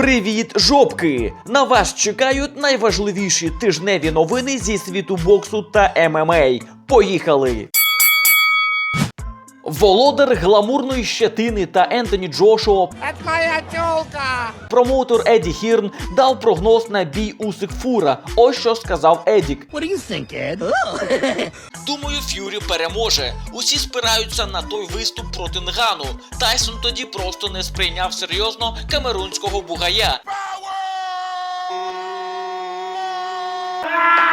Привіт, жопки! На вас чекають найважливіші тижневі новини зі світу боксу та ММА. Поїхали! Володар гламурної щетини та Ентоні Джошуа Это моя тёлка! Промоутер Еді Хірн дав прогноз на бій Усик Фура. Ось що сказав Едік. What do you think, Ed? Думаю, Ф'юрі переможе. Усі спираються на той виступ проти Нгану. Тайсон тоді просто не сприйняв серйозно камерунського бугая. А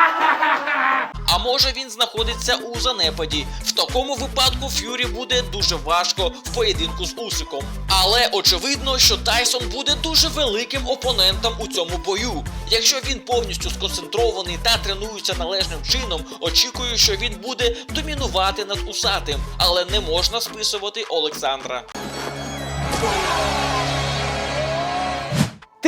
може він знаходиться у занепаді. В такому випадку Ф'юрі буде дуже важко в поєдинку з Усиком. Але очевидно, що Тайсон буде дуже великим опонентом у цьому бою. Якщо він повністю сконцентрований та тренується належним чином, очікую, що він буде домінувати над усатим, але не можна списувати Олександра.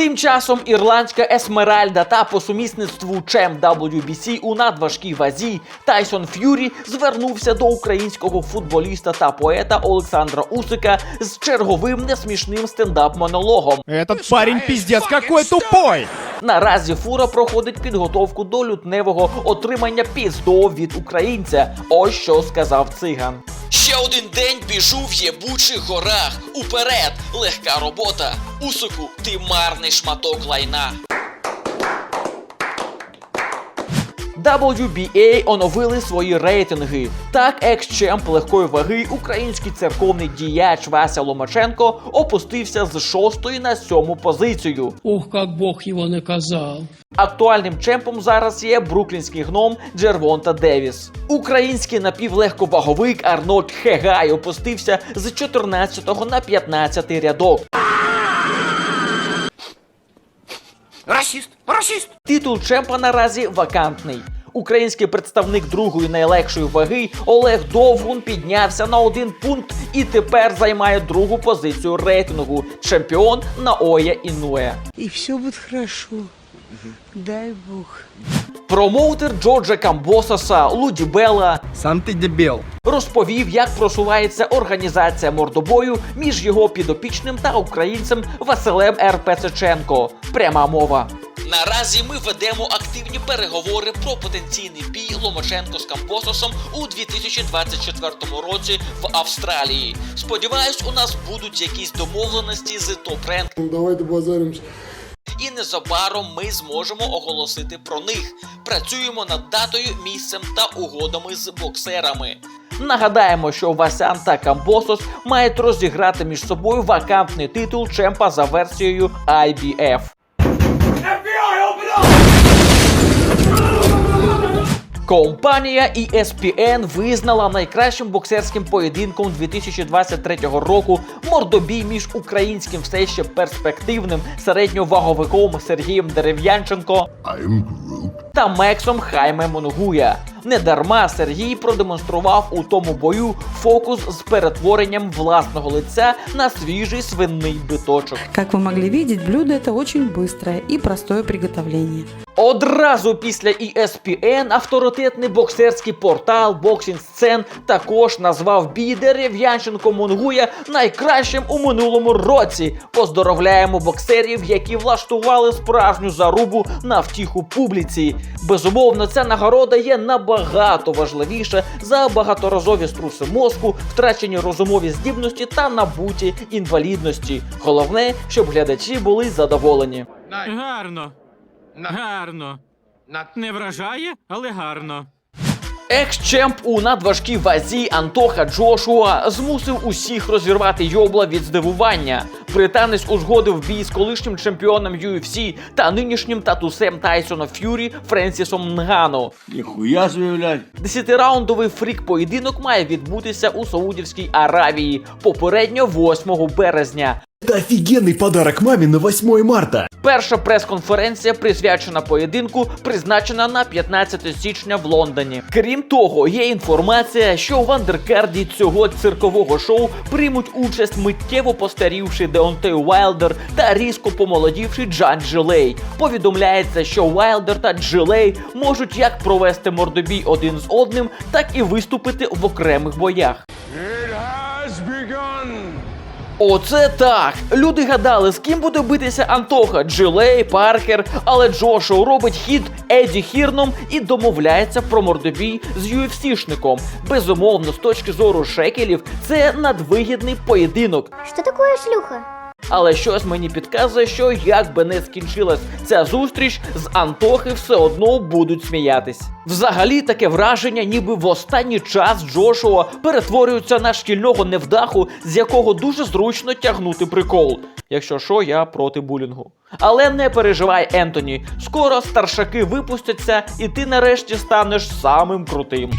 Тим часом ірландська Есмеральда та по сумісництву Чем WBC у надважкій вазі Тайсон Ф'юрі звернувся до українського футболіста та поета Олександра Усика з черговим несмішним стендап-монологом. Этот парень пиздец какой тупой! Наразі фура проходить підготовку до лютневого отримання піздо від українця. Ось що сказав циган. Ще один день біжу в єбучих горах. Уперед! Легка робота. Усику, ти марний шматок лайна. WBA оновили свої рейтинги. Так, екс-чемп легкої ваги, український церковний діяч Вася Ломаченко опустився з шостої на сьому позицію. Ох, как Бог его наказал. Актуальним чемпом зараз є бруклінський гном Джервонта Девіс. Український напівлегковаговик Арнольд Хегай опустився з 14 на 15 рядок. Расист! Расист! Титул чемпа наразі вакантний. Український представник другої найлегшої ваги Олег Довгун піднявся на один пункт і тепер займає другу позицію рейтингу. Чемпіон Наоя Інуе. И все будет хорошо. Дай Бог. Промоутер Джорджа Камбосаса Луді Белла Сам ты дебил. розповів, як просувається організація мордобою між його підопічним та українцем Василем Р. Пряма мова. Наразі ми ведемо активні переговори про потенційний бій Ломаченко з Кампососом у 2024 році в Австралії. Сподіваюсь, у нас будуть якісь домовленості з топ-ренк Давай добазаримся. і незабаром ми зможемо оголосити про них. Працюємо над датою, місцем та угодами з боксерами. Нагадаємо, що Васян та Камбосос мають розіграти між собою вакантний титул чемпа за версією IBF. Компанія E ESPN визнала найкращим боксерським поєдинком 2023 року мордобій між українським все ще перспективним середньоваговиком Сергієм Дерев'янченко та Мексом Хайме Монгуя. Недарма Сергій продемонстрував у тому бою фокус з перетворенням власного лиця на свіжий свинний биточок. Как вы могли видеть, блюдо это очень быстрое и простое приготовление. Одразу після ESPN авторитетний боксерський портал Boxing Scene також назвав бій Дерев'янченко Монгуя найкращим у минулому році. Поздоровляємо боксерів, які влаштували справжню зарубу на втіху публіці. Безумовно, ця нагорода є набагато важливіша за багаторазові струси мозку, втрачені розумові здібності та набуті інвалідності. Головне, щоб глядачі були задоволені. Гарно. Гарно. Не вражає, але гарно. Екс-чемп у надважкій вазі Антоха Джошуа змусив усіх розірвати йобла від здивування. Британець узгодив бій з колишнім чемпіоном UFC та нинішнім татусем Тайсона Ф'юрі Френсісом Нгану. Ніхуя блядь. Десятираундовий фрік-поєдинок має відбутися у Саудівській Аравії попередньо 8 березня. Это офигенный подарок маме на 8 марта. Перша прес-конференція, присвячена поєдинку, призначена на 15 січня в Лондоні. Крім того, є інформація, що в андеркарді цього циркового шоу приймуть участь миттєво постарівший Деонтей Уайлдер та різко помолодівший Джан Джилей. Повідомляється, що Уайлдер та Джилей можуть як провести мордобій один з одним, так і виступити в окремих боях. Оце так. Люди гадали, з ким буде битися Антоха, Джилей, Паркер, але Джошоу робить хід Еді Хірном і домовляється про мордобій з UFC-шником. Безумовно, з точки зору шекелів, це надвигідний поєдинок. Що такое шлюха? Але щось мені підказує, що як би не скінчилась ця зустріч, з Антохи все одно будуть сміятись. Взагалі таке враження, ніби в останній час Джошуа перетворюється на шкільного невдаху, з якого дуже зручно тягнути прикол. Якщо що, я проти булінгу. Але не переживай, Ентоні, скоро старшаки випустяться, і ти нарешті станеш самим крутим.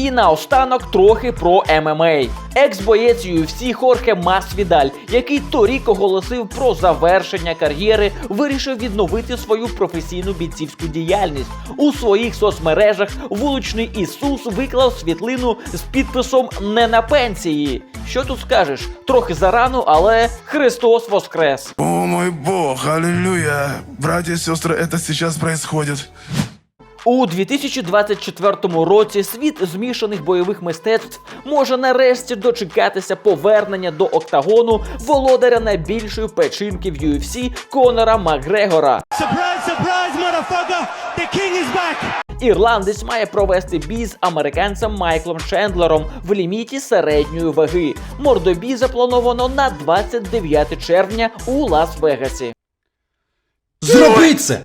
І наостанок трохи про ММА. Екс-боєць UFC Хорхе Масвідаль, який торік оголосив про завершення кар'єри, вирішив відновити свою професійну бійцівську діяльність. У своїх соцмережах вуличний Ісус виклав світлину з підписом Не на пенсії. Що тут скажеш? Трохи зарано, але Христос Воскрес. О мой бог, аллилуйя. Братья и сестры, это сейчас происходит. У 2024 році світ змішаних бойових мистецтв може нарешті дочекатися повернення до октагону володаря найбільшої печінки в UFC Конора Макгрегора. Ірландець має провести бій з американцем Майклом Чендлером в ліміті середньої ваги. Мордобій заплановано на 29 червня у Лас-Вегасі. Зробіть це!